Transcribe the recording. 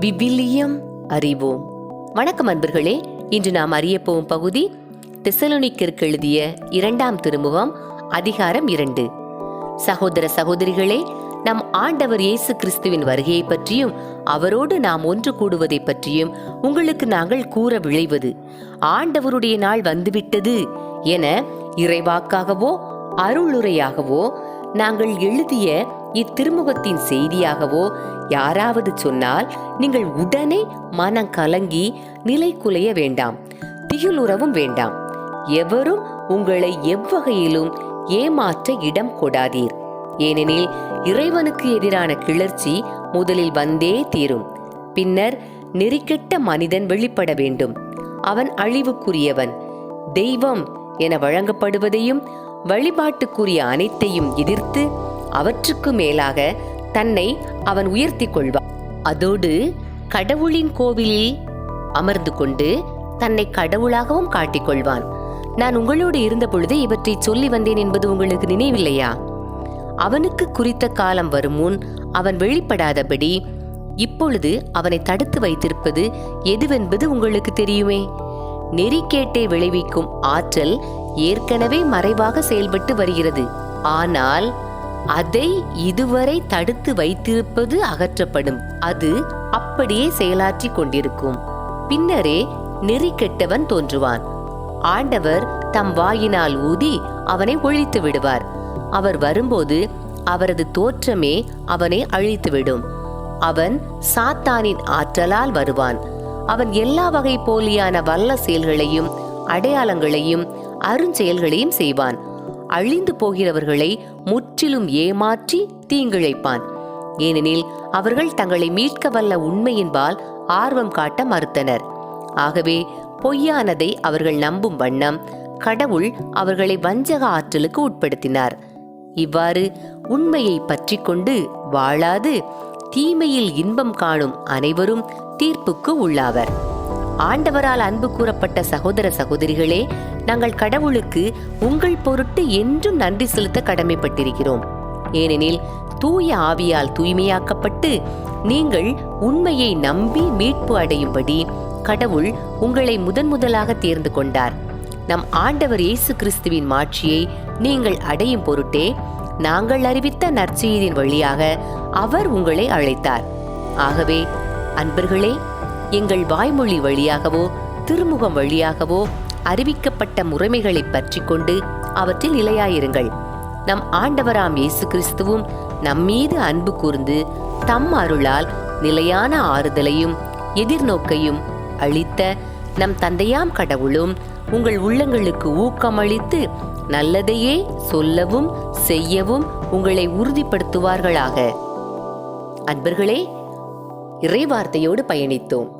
விவிலியம் அறிவோம். வணக்கம் அன்பர்களே இன்று நாம் அறிய போகும் பகுதி தெசலோனிக்கருக்கு எழுதிய இரண்டாம் திருமுகம் அதிகாரம் இரண்டு. சகோதர சகோதரிகளே நம் ஆண்டவர் இயேசு கிறிஸ்துவின் வருகையை பற்றியும் அவரோடு நாம் ஒன்று கூடுவதை பற்றியும் உங்களுக்கு நாங்கள் கூற விளைவது ஆண்டவருடைய நாள் வந்துவிட்டது என இறைவாக்காகவோ அருளுரையாகவோ நாங்கள் எழுதிய இத்திருமுகத்தின் செய்தியாகவோ யாராவது சொன்னால் நீங்கள் உடனே மனம் கலங்கி நிலை குலைய வேண்டாம் திகிலுறவும் வேண்டாம். எவரும் உங்களை எவ்வகையிலும் ஏமாற்ற இடம் கொடாதீர். ஏனெனில் இறைவனுக்கு எதிரான கிளர்ச்சி முதலில் வந்தே தீரும். பின்னர் நெறிக்கெட்ட மனிதன் வெளிப்பட வேண்டும். அவன் அழிவுக்குரியவன். தெய்வம் என வழங்கப்படுவதையும் வழிபாட்டுக்குரிய அனைத்தையும் எதிர்த்து அவற்றுக்கு மேலாக தன்னை அவன் உயர்த்தி கொள்வான். அதோடு கடவுளின் கோவிலில் அமர்ந்து கொண்டு தன்னை கடவுளாகவும் காட்டிக்கொள்வான் நான் உங்களோடு இருந்த பொழுது இவற்றை சொல்லி வந்தேன் என்பது உங்களுக்கு நினைவில்லையா? அவனுக்கு குறித்த காலம் வரும் முன் அவன் வெளிப்படாதபடி இப்பொழுது அவனை தடுத்து வைத்திருப்பது எதுவென்பது உங்களுக்கு தெரியுமே? நெறிக்கேட்டை விளைவிக்கும் ஆற்றல் ஏற்கனவே மறைவாக செயல்பட்டு வருகிறது. ஆனால் அதை இதுவரை தடுத்து வைத்திருப்பது அகற்றப்படும். அது அப்படியே செயலாற்றிக் கொண்டிருக்கும். பின்னரே நெறி கெட்டவன் தோன்றுவான். ஆண்டவர் தம் வாயினால் ஊதி அவனை ஒழித்து விடுவார். அவர் வரும்போது அவரது தோற்றமே அவனை அழித்துவிடும். அவன் சாத்தானின் ஆற்றலால் வருவான். அவன் எல்லா வகை போலியான வல்ல செயல்களையும் அடையாளங்களையும் அருஞ்செயல்களையும் செய்வான். அழிந்து போகிறவர்களை முற்றிலும் ஏமாற்றி தீங்கிழைப்பான். ஏனெனில் அவர்கள் தங்களை மீட்க வல்ல உண்மையின்பால் ஆர்வம் காட்ட மறுத்தனர். ஆகவே பொய்யானதை அவர்கள் நம்பும் வண்ணம் கடவுள் அவர்களை வஞ்சக ஆற்றலுக்கு உட்படுத்தினார். இவ்வாறு உண்மையை பற்றி கொண்டு வாழாது தீமையில் இன்பம் காணும் அனைவரும் தீர்ப்புக்கு உள்ளாவர். ஆண்டவரால் அன்பு கூறப்பட்ட சகோதர சகோதரிகளே நாங்கள் கடவுளுக்கு உங்கள் பொருட்டு என்றும் நன்றி செலுத்த கடமைப்பட்டிருக்கிறோம். ஏனெனில் தூய ஆவியால் தூய்மையாக்கப்பட்டு நீங்கள் உண்மையை நம்பி மீட்பு அடையும்படி கடவுள் உங்களை முதன் முதலாக தேர்ந்து கொண்டார். நம் ஆண்டவர் இயேசு கிறிஸ்துவின் மாட்சியை நீங்கள் அடையும் பொருட்டே நாங்கள் அறிவித்த நற்செய்தியின் வழியாக அவர் உங்களை அழைத்தார். ஆகவே அன்பர்களே எங்கள் வாய்மொழி வழியாகவோ திருமுகம் வழியாகவோ அறிவிக்கப்பட்ட முறைமைகளை பற்றி கொண்டு அவற்றில் நிலையாயிருங்கள். நம் ஆண்டவராம் இயேசு கிறிஸ்துவும் நம்மீது அன்பு கூர்ந்து தம் அருளால் நிலையான ஆறுதலையும் எதிர்நோக்கையும் அளித்த நம் தந்தையாம் கடவுளும் உங்கள் உள்ளங்களுக்கு ஊக்கமளித்து நல்லதையே சொல்லவும் செய்யவும் உங்களை உறுதிப்படுத்துவார்களாக. அன்பர்களே இறைவார்த்தையோடு பயணித்தோம்.